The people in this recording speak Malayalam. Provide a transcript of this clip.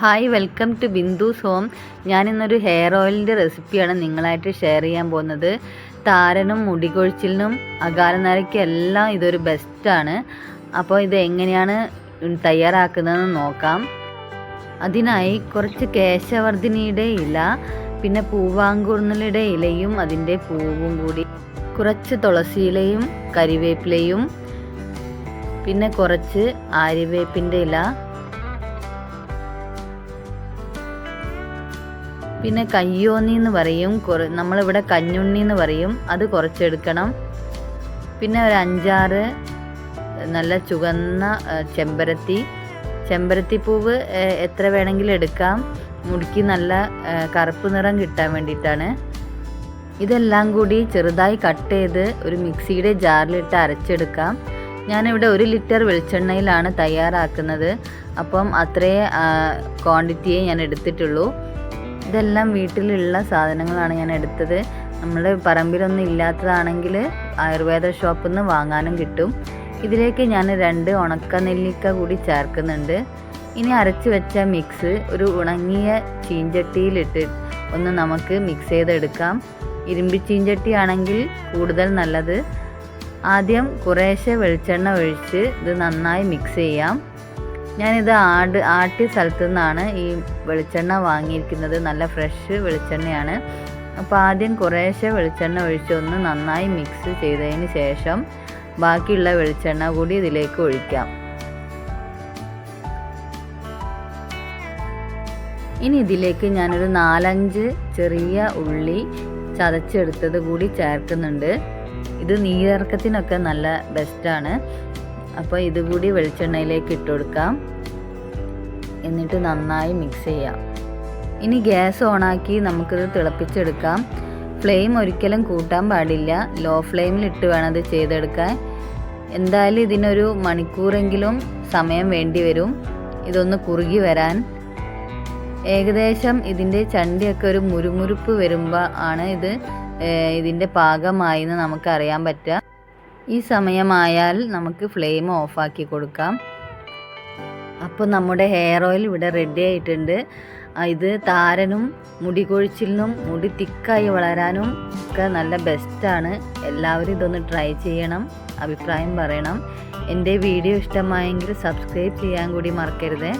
Hi welcome to Bindu home ഞാനിന്നൊരു hair ഓയിലിന്റെ റെസിപ്പിയാണ് നിങ്ങളായിട്ട് ഷെയർ ചെയ്യാൻ പോകുന്നത്. താരനും മുടികൊഴിച്ചിലിനും അകാലനരയ്ക്കും എല്ലാം ഇതൊരു ബെസ്റ്റാണ് അപ്പോൾ ഇത് എങ്ങനെയാണ് തയ്യാറാക്കുന്നതെന്ന് നോക്കാം. അതിനായി കുറച്ച് കേശവർദ്ധിനിയുടെ ഇല പിന്നെ പൂവാങ്കുർന്നലിയുടെ ഇലയും അതിന്റെ പൂവും കൂടി കുറച്ച് തുളസി ഇലയും കരിവേപ്പിലയും പിന്നെ കുറച്ച് ആര്യവേപ്പിന്റെ ഇല പിന്നെ കയ്യോന്നി എന്ന് പറയും കുറ നമ്മളിവിടെ കഞ്ഞുണ്ണി എന്ന് പറയും അത് കുറച്ചെടുക്കണം. പിന്നെ ഒരു അഞ്ചാറ് നല്ല ചുവന്ന ചെമ്പരത്തി. ചെമ്പരത്തി പൂവ് എത്ര വേണമെങ്കിലും എടുക്കാം. മുടിക്ക് നല്ല കറുപ്പ് നിറം കിട്ടാൻ വേണ്ടിയിട്ടാണ്. ഇതെല്ലാം കൂടി ചെറുതായി കട്ട് ചെയ്ത് ഒരു മിക്സിയുടെ ജാറിലിട്ട് അരച്ചെടുക്കാം. ഞാനിവിടെ ഒരു ലിറ്റർ വെളിച്ചെണ്ണയിലാണ് തയ്യാറാക്കുന്നത്. അപ്പം അത്രേ ക്വാണ്ടിറ്റിയെ ഞാൻ എടുത്തിട്ടുള്ളൂ. ഇതെല്ലാം വീട്ടിലുള്ള സാധനങ്ങളാണ് ഞാൻ എടുത്തത്. നമ്മൾ പറമ്പിലൊന്നും ഇല്ലാത്തതാണെങ്കിൽ ആയുർവേദ ഷോപ്പിൽ നിന്ന് വാങ്ങാനും കിട്ടും. ഇതിലേക്ക് ഞാൻ രണ്ട് ഉണക്ക നെല്ലിക്ക കൂടി ചേർക്കുന്നുണ്ട്. ഇനി അരച്ച് വെച്ച മിക്സ് ഒരു ഉണങ്ങിയ ചീഞ്ചട്ടിയിലിട്ട് ഒന്ന് നമുക്ക് മിക്സ് ചെയ്തെടുക്കാം. ഇരുമ്പി ചീഞ്ചട്ടി ആണെങ്കിൽ കൂടുതൽ നല്ലത്. ആദ്യം കുറേശ്ശെ വെളിച്ചെണ്ണ ഒഴിച്ച് ഇത് നന്നായി മിക്സ് ചെയ്യാം. ഞാനിത് ആട് ആട്ടിയ സ്ഥലത്തു നിന്നാണ് ഈ വെളിച്ചെണ്ണ വാങ്ങിയിരിക്കുന്നത്. നല്ല ഫ്രഷ് വെളിച്ചെണ്ണയാണ്. അപ്പോൾ ആദ്യം കുറേശ്ശെ വെളിച്ചെണ്ണ ഒഴിച്ച് ഒന്ന് നന്നായി മിക്സ് ചെയ്തതിന് ശേഷം ബാക്കിയുള്ള വെളിച്ചെണ്ണ കൂടി ഇതിലേക്ക് ഒഴിക്കാം. ഇനി ഇതിലേക്ക് ഞാനൊരു നാലഞ്ച് ചെറിയ ഉള്ളി ചതച്ചെടുത്തത് കൂടി ചേർക്കുന്നുണ്ട്. ഇത് നീരിറക്കത്തിനൊക്കെ നല്ല ബെസ്റ്റാണ് അപ്പോൾ ഇതുകൂടി വെളിച്ചെണ്ണയിലേക്ക് ഇട്ട് കൊടുക്കാം. എന്നിട്ട് നന്നായി മിക്സ് ചെയ്യാം. ഇനി ഗ്യാസ് ഓണാക്കി നമുക്കിത് തിളപ്പിച്ചെടുക്കാം. ഫ്ലെയിം ഒരിക്കലും കൂട്ടാൻ പാടില്ല. ലോ ഫ്ലെയിമിൽ ഇട്ട് വേണം ഇത് ചെയ്തെടുക്കാൻ. എന്തായാലും ഇതിനൊരു മണിക്കൂറെങ്കിലും സമയം വേണ്ടി വരും. ഇതൊന്ന് കുറുകി വരാൻ. ഏകദേശം ഇതിന്റെ ചണ്ടിയൊക്കെ ഒരു മുരുമുരുപ്പ് വരുമ്പോൾ ആണ് ഇത് ഇതിന്റെ പാകമായി എന്ന് നമുക്കറിയാൻ പറ്റുക. ഈ സമയമായാൽ നമുക്ക് ഫ്ലെയിം ഓഫാക്കി കൊടുക്കാം. അപ്പോൾ നമ്മുടെ ഹെയർ ഓയിൽ ഇവിടെ റെഡി ആയിട്ടുണ്ട്. ഇത് താരനും മുടി കൊഴിച്ചിലിനും മുടി തിക്കായി വളരാനും ഒക്കെ നല്ല ബെസ്റ്റാണ് എല്ലാവരും ഇതൊന്ന് ട്രൈ ചെയ്യണം. അഭിപ്രായം പറയണം. എന്റെ വീഡിയോ ഇഷ്ടമായെങ്കിൽ സബ്സ്ക്രൈബ് ചെയ്യാൻ കൂടി മറക്കരുതേ.